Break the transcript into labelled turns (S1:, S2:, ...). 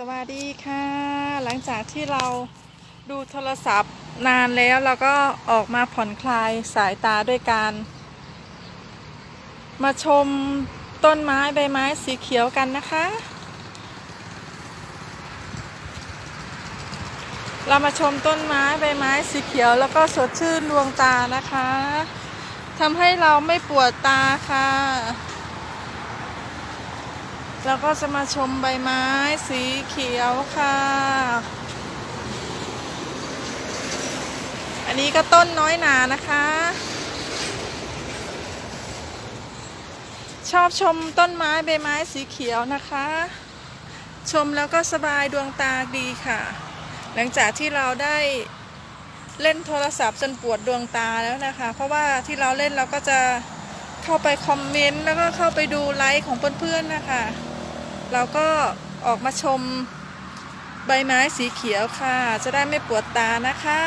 S1: สวัสดีค่ะ หลังจากที่เราดูโทรศัพท์นานแล้วเราก็ออกมาผ่อนคลายสายตาด้วยการ มาชมต้นไม้ใบไม้สีเขียวกันนะคะ เรามาชมต้นไม้ใบไม้สีเขียวแล้วก็สดชื่นดวงตานะคะทำให้เราไม่ปวดตาค่ะ เราก็จะมาชมใบไม้สีเขียวค่ะ อันนี้ก็ต้นน้อยหนานะคะ ชอบชมต้นไม้ใบไม้สีเขียวนะคะ ชมแล้วก็สบายดวงตาดีค่ะ หลังจากที่เราได้เล่นโทรศัพท์จนปวดดวงตาแล้วนะคะ เพราะว่าที่เราเล่นเราก็จะเข้าไปคอมเมนต์แล้วก็เข้าไปดูไลค์ของเพื่อนๆนะคะ เราก็ออกมาชมใบไม้สีเขียวค่ะ จะได้ไม่ปวดตานะคะ